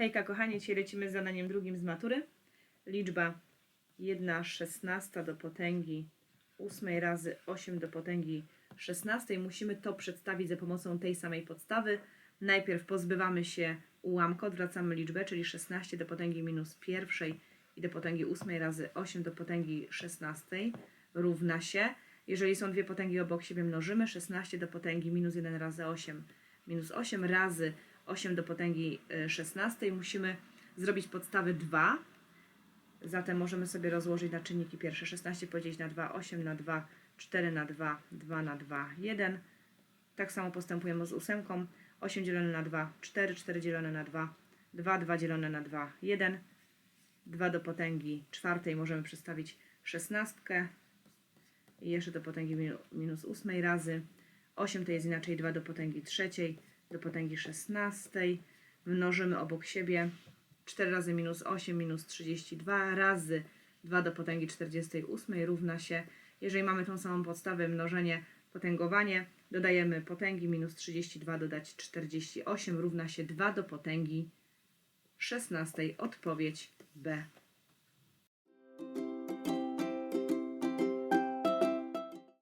Hejka kochani, dzisiaj lecimy z zadaniem drugim z matury. Liczba 1 szesnasta do potęgi 8 razy 8 do potęgi 16. Musimy to przedstawić za pomocą tej samej podstawy. Najpierw pozbywamy się ułamka, odwracamy liczbę, czyli 16 do potęgi minus pierwszej i do potęgi 8 razy 8 do potęgi 16 równa się. Jeżeli są dwie potęgi obok siebie, mnożymy 16 do potęgi minus 1 razy 8 minus 8 razy 8 do potęgi y, 16. Musimy zrobić podstawę 2. Zatem możemy sobie rozłożyć na czynniki pierwsze 16 podzielić na 2, 8 na 2, 4 na 2, 2 na 2, 1. Tak samo postępujemy z ósemką. 8 dzielone na 2, 4, 4 dzielone na 2, 2, 2 dzielone na 2, 1. 2 do potęgi czwartej możemy przedstawić szesnastkę. I jeszcze do potęgi minu- minus ósmej razy. 8 to jest inaczej 2 do potęgi trzeciej, do potęgi szesnastej. Mnożymy obok siebie 4 razy minus 8 minus 32 razy 2 do potęgi 48 równa się, jeżeli mamy tą samą podstawę mnożenie, potęgowanie, dodajemy potęgi minus 32 dodać 48 równa się 2 do potęgi 16. Odpowiedź B.